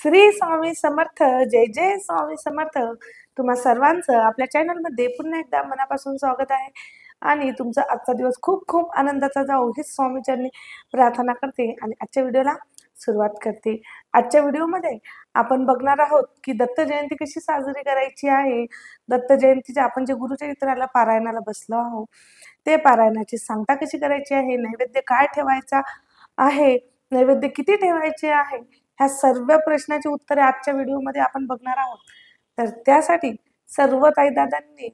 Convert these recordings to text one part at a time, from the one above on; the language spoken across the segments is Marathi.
श्री स्वामी समर्थ जय जय स्वामी समर्थ. तुम्हा सर्वांचं आपल्या चॅनलमध्ये पुन्हा एकदा मनापासून स्वागत आहे. आणि तुमचा आजचा दिवस खूप खूप आनंदाचा जाऊ हेच स्वामीचरणी प्रार्थना करते आणि आजच्या व्हिडिओला सुरुवात करते. आजच्या व्हिडिओमध्ये आपण बघणार आहोत की दत्त जयंती कशी साजरी करायची आहे. दत्त जयंतीच्या आपण जे गुरुचरित्राला पारायणाला बसलो आहोत ते पारायणाची सांगता कशी करायची आहे? नैवेद्य काय ठेवायचा आहे? नैवेद्य किती ठेवायचे आहे? ह्या सर्व प्रश्नाची उत्तरे आजच्या व्हिडिओमध्ये आपण बघणार आहोत. तर त्यासाठी सर्व ताईदादांनी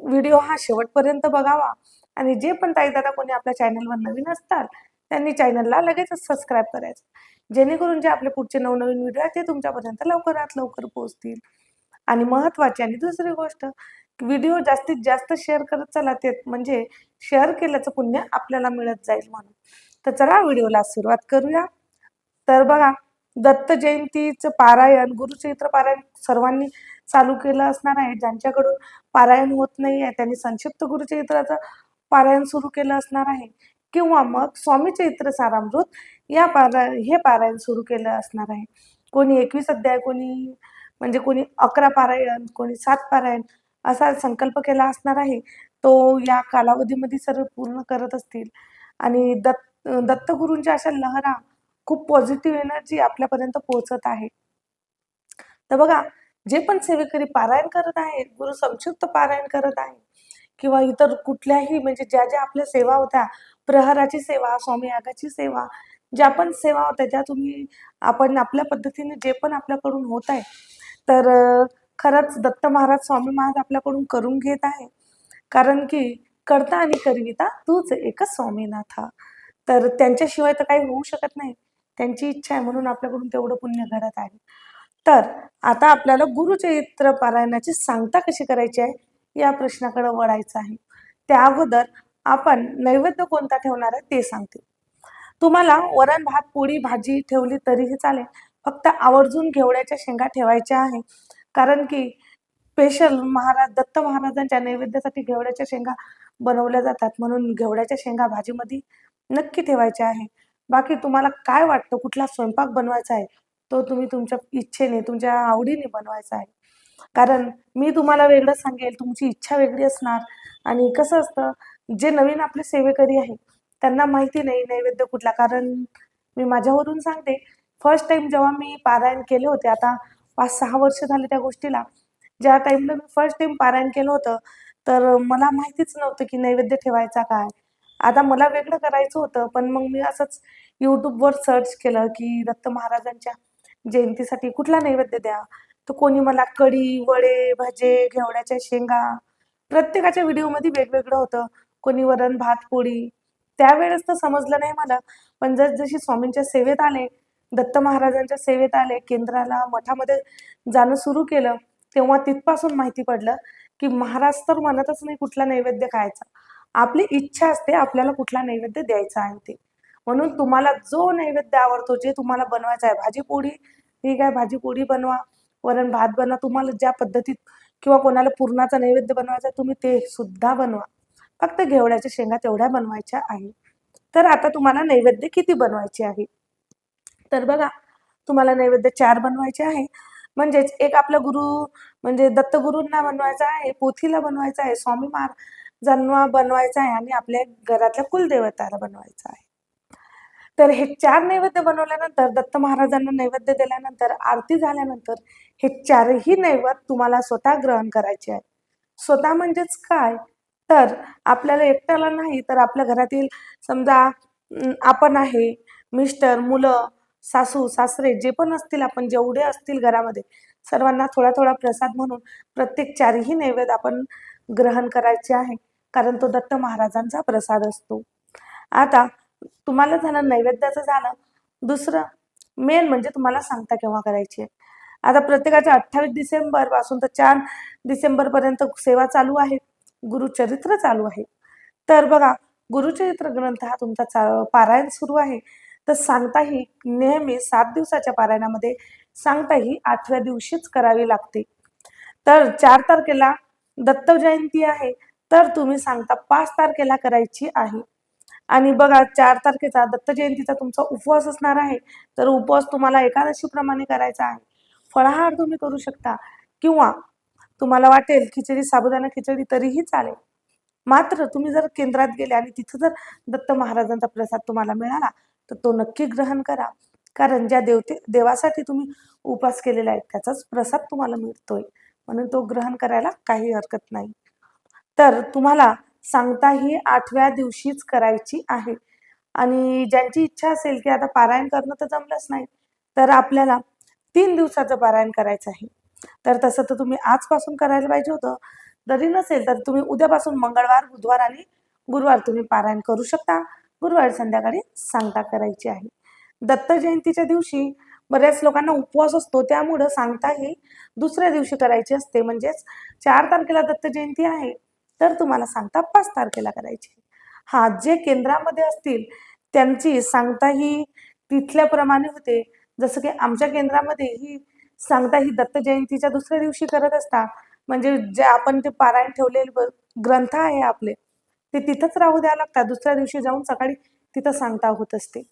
व्हिडिओ हा शेवटपर्यंत बघावा. आणि जे पण ताईदादा कोणी आपल्या चॅनलवर नवीन असतात त्यांनी चॅनलला लगेचच सबस्क्राईब करायचं. जेणेकरून जे आपले पुढचे नवनवीन व्हिडिओ आहेत ते तुमच्यापर्यंत लवकरात लवकर पोहोचतील. आणि महत्त्वाची आणि दुसरी गोष्ट व्हिडिओ जास्तीत जास्त शेअर करत चला ते म्हणजे शेअर केल्याचं पुण्य आपल्याला मिळत जाईल म्हणून. तर चला व्हिडिओला सुरुवात करूया. तर बघा दत्त जयंतीचं पारायण गुरुचरित्र पारायण सर्वांनी चालू केलं असणार आहे. ज्यांच्याकडून पारायण होत नाही आहे त्यांनी संक्षिप्त गुरुचरित्राचं पारायण सुरू केलं असणार आहे. किंवा मग स्वामी चरित्र सारामृत या पारा हे पारायण सुरू केलं असणार आहे. कोणी एकवीस अध्याय कोणी म्हणजे कोणी अकरा पारायण कोणी सात पारायण असा संकल्प केला असणार आहे. तो या कालावधीमध्ये सर्व पूर्ण करत असतील. आणि दत्त दत्तगुरूंच्या अशा लहरा खूप पॉझिटिव्ह एनर्जी आपल्यापर्यंत पोहोचत आहे. तर बघा जे पण सेवेकरी पारायण करत आहे गुरु संक्षिप्त पारायण करत आहे किंवा इतर कुठल्याही म्हणजे ज्या ज्या आपल्या सेवा होत्या प्रहराची सेवा स्वामी यागाची सेवा ज्या पण सेवा होत्या ज्या तुम्ही आपण आपल्या पद्धतीने जे पण आपल्याकडून होत आहे तर खरंच दत्त महाराज स्वामी महाराज आपल्याकडून करून घेत आहे. कारण की करता आणि करविता तूच एकच स्वामीनाथा. तर त्यांच्याशिवाय तर काही होऊ शकत नाही. त्यांची इच्छा आहे म्हणून आपल्याकडून तेवढं पुण्य घडत आहे. तर आता आपल्याला गुरुचरित्र पारायणाची सांगता कशी करायची आहे? या प्रश्नाकडे वळायचं आहे. त्या अगोदर आपण नैवेद्य कोणता ठेवणार आहे ते सांगते. तुम्हाला वरण भात पोळी भाजी ठेवली तरीही चालेल. फक्त आवर्जून घेवड्याच्या शेंगा ठेवायच्या आहे. कारण की स्पेशल महाराज दत्त महाराजांच्या नैवेद्यासाठी घेवड्याच्या शेंगा बनवल्या जातात. म्हणून घेवड्याच्या शेंगा भाजीमध्ये नक्की ठेवायच्या आहे. बाकी तुम्हाला काय वाटतं? कुठला स्वयंपाक बनवायचा आहे? तो तुम्ही तुमच्या इच्छेने तुमच्या आवडीने बनवायचा आहे. कारण मी तुम्हाला वेगळं सांगेल तुमची इच्छा वेगळी असणार. आणि कसं असतं जे नवीन आपले सेवेकरी आहे त्यांना माहिती नाही नैवेद्य कुठला. कारण मी माझ्यावरून सांगते फर्स्ट टाइम जेव्हा मी पारायण केले होते आता पाच सहा वर्ष झाले त्या गोष्टीला. ज्या टाइमला मी फर्स्ट टाइम पारायण केलं होतं तर मला माहितीच नव्हतं की नैवेद्य ठेवायचा काय. आता मला वेगळं करायचं होतं पण मग मी असंच यूट्यूबवर सर्च केलं की दत्त महाराजांच्या जयंतीसाठी कुठला नैवेद्य द्या? तर कोणी मला कढी वडे भजे घेवड्याच्या शेंगा प्रत्येकाच्या व्हिडिओमध्ये वेगवेगळं होतं. कोणी वरण भात पोळी. त्यावेळेस तर समजलं नाही मला. पण जस जशी स्वामींच्या सेवेत आले दत्त महाराजांच्या सेवेत आले केंद्राला मठामध्ये जाणं सुरू केलं तेव्हा तिथपासून माहिती पडलं की महाराज तर म्हणतच नाही कुठला नैवेद्य खायचा. आपली इच्छा असते आपल्याला कुठला नैवेद्य द्यायचा आहे ते. म्हणून तुम्हाला जो नैवेद्य आवडतो जे तुम्हाला बनवायचा आहे भाजी पोळी ठीक आहे भाजी पोळी बनवा वरण भात बनवा तुम्हाला ज्या पद्धतीत किंवा कोणाला पुरणाचा नैवेद्य बनवायचा आहे, तुम्ही ते सुद्धा बनवा. फक्त घेवड्याच्या शेंगा तेवढ्या बनवायच्या आहे. तर आता तुम्हाला नैवेद्य किती बनवायचे आहे? तर बघा तुम्हाला नैवेद्य चार बनवायचे आहे. म्हणजेच एक आपला गुरु म्हणजे दत्तगुरूंना बनवायचा आहे पोथीला बनवायचा आहे स्वामी जन्मा बनवायचा आहे आणि आपल्या घरातल्या कुलदेवताला बनवायचा आहे. तर हे चार नैवेद्य बनवल्यानंतर दत्त महाराजांना नैवेद्य दिल्यानंतर आरती झाल्यानंतर हे चारही नैवेद्य तुम्हाला स्वतः ग्रहण करायचे आहे स्वतः म्हणजेच काय? तर आपल्याला एकट्याला नाही तर आपल्या घरातील समजा आपण आहे मिस्टर मुलं सासू सासरे जे पण असतील आपण जेवढे असतील घरामध्ये सर्वांना थोडा थोडा प्रसाद म्हणून प्रत्येक चारही नैवेद्य आपण ग्रहण करायचे आहे. कारण तो दत्त महाराजांचा प्रसाद असतो. आता तुम्हाला झालं नैवेद्याचं झालं. दुसरं मेन म्हणजे तुम्हाला सांगता केव्हा करायची आहे? आता प्रत्येकाच्या अठ्ठावीस डिसेंबरपासून तर चार डिसेंबर पर्यंत सेवा चालू आहे. गुरुचरित्र चालू आहे. तर बघा गुरुचरित्र ग्रंथ हा तुमचा चा पारायण सुरू आहे. तर सांगता ही नेहमी सात दिवसाच्या पारायणामध्ये सांगता ही आठव्या दिवशीच करावी लागते. तर चार तारखेला दत्त जयंती आहे. तर तुम्ही सांगता पाच तारखेला करायची आहे. आणि बघा चार तारखेचा दत्त जयंतीचा तुमचा उपवास असणार आहे. तर उपवास तुम्हाला एकादशीप्रमाणे करायचा आहे. फळाहार तुम्ही करू शकता. किंवा तुम्हाला वाटेल खिचडी साबुदाणा खिचडी तरीही चालेल. मात्र तुम्ही जर केंद्रात गेले आणि तिथं जर दत्त महाराजांचा प्रसाद तुम्हाला मिळाला तर तो नक्की ग्रहण करा. कारण ज्या देवते देवासाठी तुम्ही उपास केलेला आहे त्याचाच प्रसाद तुम्हाला मिळतोय. म्हणून तो ग्रहण करायला काही हरकत नाही. तर तुम्हाला सांगता ही आठव्या दिवशीच करायची आहे. आणि ज्यांची इच्छा असेल की आता पारायण करणं तर जमलंच नाही तर आपल्याला तीन दिवसाचं पारायण करायचं आहे. तर तसं तर तुम्ही आजपासून करायला पाहिजे होतं. जरी नसेल तर तुम्ही उद्यापासून मंगळवार बुधवार आणि गुरुवार तुम्ही पारायण करू शकता. गुरुवारी संध्याकाळी सांगता करायची आहे. दत्त जयंतीच्या दिवशी बऱ्याच लोकांना उपवास असतो त्यामुळं सांगता ही दुसऱ्या दिवशी करायची असते. म्हणजेच चार तारखेला दत्त जयंती आहे. तर तुम्हाला सांगता पाच तारखेला करायची. हा जे केंद्रामध्ये असतील त्यांची सांगता ही तिथल्याप्रमाणे होते. जसं की आमच्या केंद्रामध्ये ही सांगता ही दत्त जयंतीच्या दुसऱ्या दिवशी करत असता. म्हणजे जे आपण ते पारायण ठेवलेले ग्रंथ आहे आपले ते तिथंच राहू द्यावं लागतात. दुसऱ्या दिवशी जाऊन सकाळी तिथं सांगता होत असते.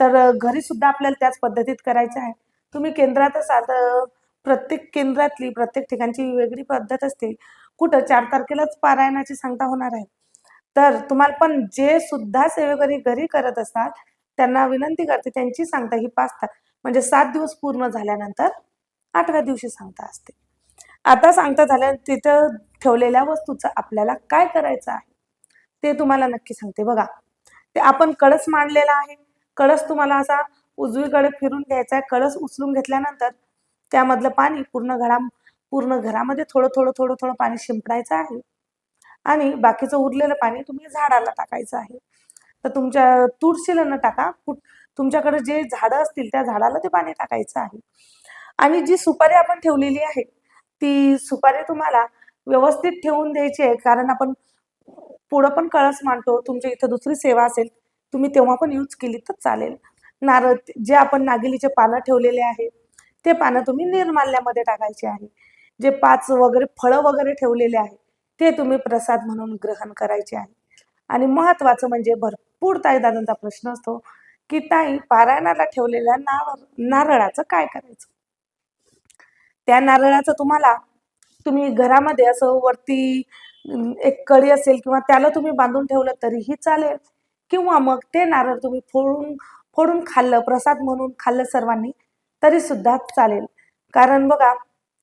तर घरी सुद्धा आपल्याला त्याच पद्धतीत करायचं आहे. तुम्ही केंद्रात असाल तर प्रत्येक केंद्रातली प्रत्येक ठिकाणची वेगळी पद्धत असते. कुठं चार तारखेलाच पारायणाची सांगता होणार आहे. तर तुम्हाला पण जे सुद्धा सेवेकरी घरी करत असतात त्यांना विनंती करते त्यांची सांगता ही पाच तार म्हणजे सात दिवस पूर्ण झाल्यानंतर आठव्या दिवशी सांगता असते. आता सांगता झाल्या तिथं ठेवलेल्या वस्तूचं आपल्याला काय करायचं आहे ते तुम्हाला नक्की सांगते. बघा ते आपण कळस मांडलेला आहे. कळस तुम्हाला असा उजवीकडे फिरून घ्यायचा आहे. कळस उचलून घेतल्यानंतर त्यामधलं पाणी पूर्ण घरा पूर्ण घरामध्ये थोडं थोडं थोडं थोडं पाणी शिंपडायचं आहे. आणि बाकीचं उरलेलं पाणी तुम्ही झाडाला टाकायचं आहे. तर तुमच्या तुळशीला न टाका. कुठ तुमच्याकडे जे झाडं असतील त्या झाडाला ते पाणी टाकायचं आहे. आणि जी सुपारी आपण ठेवलेली आहे ती सुपारी तुम्हाला व्यवस्थित ठेवून द्यायची आहे. कारण आपण पुढं पण कळस मांडतो. तुमच्या इथं दुसरी सेवा असेल तुम्ही तेव्हा पण यूज केली तर चालेल. नारळ जे आपण नागिलीचे पानं ठेवलेले आहे ते पानं तुम्ही निर्माल्यामध्ये टाकायचे आहे. जे पाच वगैरे फळं वगैरे ठेवलेले आहे ते तुम्ही प्रसाद म्हणून ग्रहण करायचे आहे. आणि महत्वाचं म्हणजे भरपूर ताई दादांचा प्रश्न असतो की ताई पारायणाला ठेवलेल्या नारळ नारळाचं काय करायचं? त्या नारळाचं तुम्हाला तुम्ही घरामध्ये असं वरती एक कडी असेल किंवा त्याला तुम्ही बांधून ठेवलं तरीही चालेल. किंवा मग ते नारळ तुम्ही फोडून फोडून खाल्लं प्रसाद म्हणून खाल्लं सर्वांनी तरी सुद्धा चालेल. कारण बघा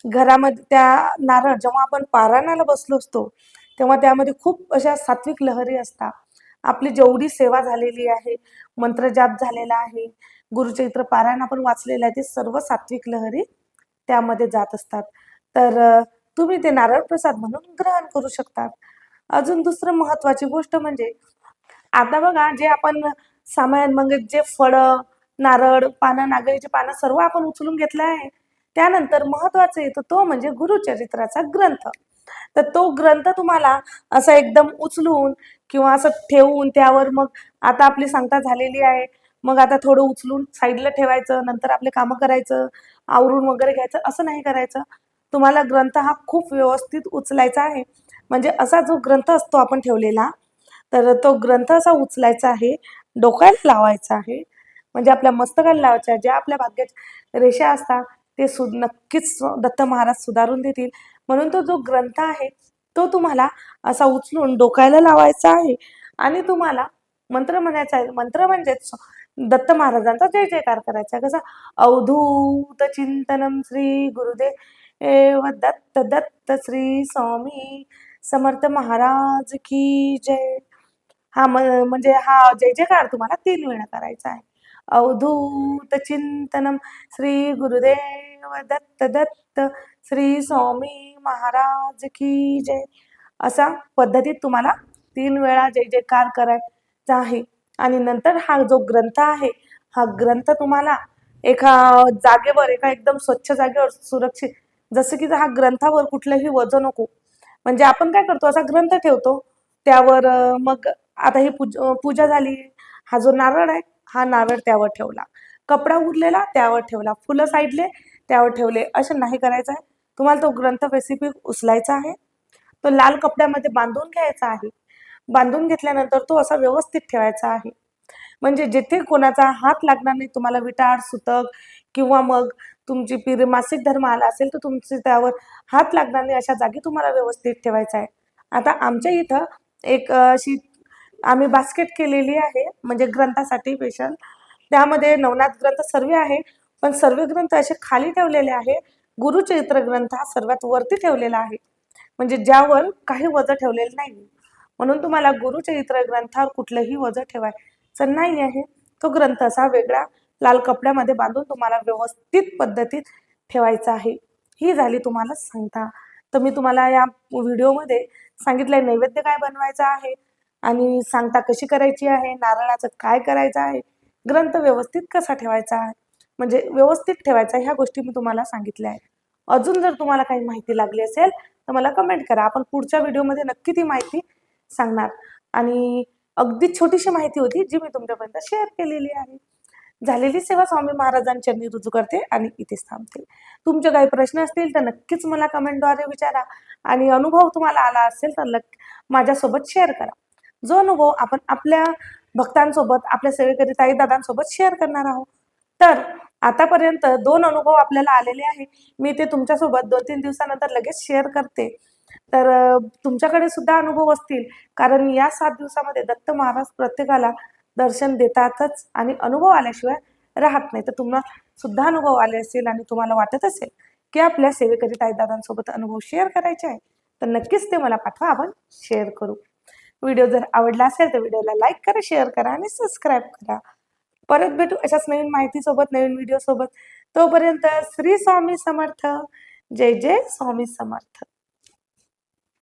घरामध्ये त्या नारळ जेव्हा आपण पारायणाला बसलो असतो तेव्हा त्यामध्ये खूप अशा सात्विक लहरी असतात. आपली जेवढी सेवा झालेली आहे मंत्रजाप झालेला आहे गुरुचरित्र पारायण आपण वाचलेलं आहे ते सर्व सात्विक लहरी त्यामध्ये जात असतात. तर तुम्ही ते नारळ प्रसाद म्हणून ग्रहण करू शकतात. अजून दुसरं महत्वाची गोष्ट म्हणजे आता बघा जे आपण सामान म्हणजे जे फळं नारळ पानं नागरीची पानं सर्व आपण उचलून घेतलं आहे. त्यानंतर महत्वाचं येतं तो म्हणजे गुरुचरित्राचा ग्रंथ. तर तो ग्रंथ तुम्हाला असा एकदम उचलून किंवा असं ठेवून त्यावर मग आता आपली सांगता झालेली आहे. मग आता थोडं उचलून साईडला ठेवायचं नंतर आपले कामं करायचं आवरून वगैरे घ्यायचं असं नाही करायचं. तुम्हाला ग्रंथ हा खूप व्यवस्थित उचलायचा आहे. म्हणजे असा जो ग्रंथ असतो आपण ठेवलेला तर तो ग्रंथ असा उचलायचा आहे डोक्याला लावायचा आहे. म्हणजे आपल्या मस्तकाला लावायच्या ज्या आपल्या भाग्याच्या रेषा असतात ते सु नक्कीच दत्त महाराज सुधारून देतील. म्हणून तो जो ग्रंथ आहे तो तुम्हाला असा उचलून डोकायला लावायचा आहे. आणि तुम्हाला मंत्र म्हणायचा आहे मंत्र म्हणजेच दत्त महाराजांचा जय जयकार करायचा कसा? अवधूत चिंतनम श्री गुरुदेव दत्त दत्त श्री स्वामी समर्थ महाराज की जय. हा म्हणजे हा जय जयकार तुम्हाला तीन वेळा करायचा आहे. अवधूत चिंतनम श्री गुरुदेव दत्त दत्त श्री स्वामी महाराज की जय. असा पद्धतीत तुम्हाला तीन वेळा जय जयकार करायचा आहे. आणि नंतर हा जो ग्रंथ आहे हा ग्रंथ तुम्हाला एका जागेवर एका एकदम स्वच्छ जागेवर सुरक्षित जसं की हा ग्रंथावर कुठलंही वजन नको. म्हणजे आपण काय करतो असा ग्रंथ ठेवतो त्यावर मग आता ही पूज पूजा झाली हा जो नारळ आहे हा नारळ त्यावर ठेवला. कपडा उरलेला त्यावर ठेवला. फुलं साईडले त्यावर ठेवले. असं नाही करायचं आहे. तुम्हाला तो ग्रंथ रेसिपी उचलायचा आहे. तो लाल कपड्यामध्ये बांधून घ्यायचा आहे. बांधून घेतल्यानंतर तो असा व्यवस्थित ठेवायचा आहे. म्हणजे जिथे कोणाचा हात लागणार नाही तुम्हाला विटाळ सुतक किंवा मग तुमची पिर मासिक धर्म आला असेल तर तुमचे त्यावर हात लागणार नाही अशा जागी तुम्हाला व्यवस्थित ठेवायचा आहे. आता आमच्या इथं एक अशी आम्ही बास्केट केलेली आहे म्हणजे ग्रंथासाठी स्पेशल त्यामध्ये नवनाथ ग्रंथ सर्व आहे पण सर्व ग्रंथ असे खाली ठेवलेले आहे. गुरुचरित्र ग्रंथ हा सर्वात वरती ठेवलेला आहे. म्हणजे ज्यावर काही वजन ठेवलेलं नाही. म्हणून तुम्हाला गुरुचरित्र ग्रंथावर कुठलंही वजन ठेवायचं नाही आहे. तो ग्रंथ असा वेगळा लाल कपड्यामध्ये बांधून तुम्हाला व्यवस्थित पद्धतीत ठेवायचा आहे. ही झाली तुम्हाला सांगता. तर मी तुम्हाला या व्हिडिओमध्ये सांगितलंय नैवेद्य काय बनवायचा आहे आणि सांगता कशी करायची आहे? नारळाचं काय करायचं आहे? ग्रंथ व्यवस्थित कसा ठेवायचा आहे? म्हणजे व्यवस्थित ठेवायचा ह्या गोष्टी मी तुम्हाला सांगितल्या आहे अजून जर तुम्हाला काही माहिती लागली असेल तर मला कमेंट करा. आपण पुढच्या व्हिडिओमध्ये नक्की ती माहिती सांगणार. आणि अगदी छोटीशी माहिती होती जी मी तुमच्यापर्यंत शेअर केलेली आहे. झालेली सेवा स्वामी महाराजांच्यांनी रुजू करते आणि इथेच थांबते. तुमचे काही प्रश्न असतील तर नक्कीच मला कमेंटद्वारे विचारा. आणि अनुभव तुम्हाला आला असेल तर लक माझ्यासोबत शेअर करा. जो अनुभव आपण आपल्या भक्तांसोबत आपल्या सेवेकरी ताई दादांसोबत शेअर करणार आहोत. तर आतापर्यंत दोन अनुभव आपल्याला आलेले आहे मी ते तुमच्यासोबत दोन तीन दिवसानंतर लगेच शेअर करते. तर तुमच्याकडे सुद्धा अनुभव असतील. कारण या सात दिवसामध्ये दत्त महाराज प्रत्येकाला दर्शन देतातच आणि अनुभव आल्याशिवाय राहत नाही. तर तुम्हाला सुद्धा अनुभव आले असेल आणि तुम्हाला वाटत असेल की आपल्या सेवेकरी ताईदादांसोबत अनुभव शेअर करायचे आहे तर नक्कीच ते मला पाठवा आपण शेअर करू. व्हिडिओ जर आवडला असेल तर व्हिडिओला लाईक करा शेअर करा आणि सबस्क्राईब करा. परत भेटू अशाच नवीन माहितीसोबत नवीन व्हिडिओ सोबत तोपर्यंत श्री स्वामी समर्थ. जय जय स्वामी समर्थ.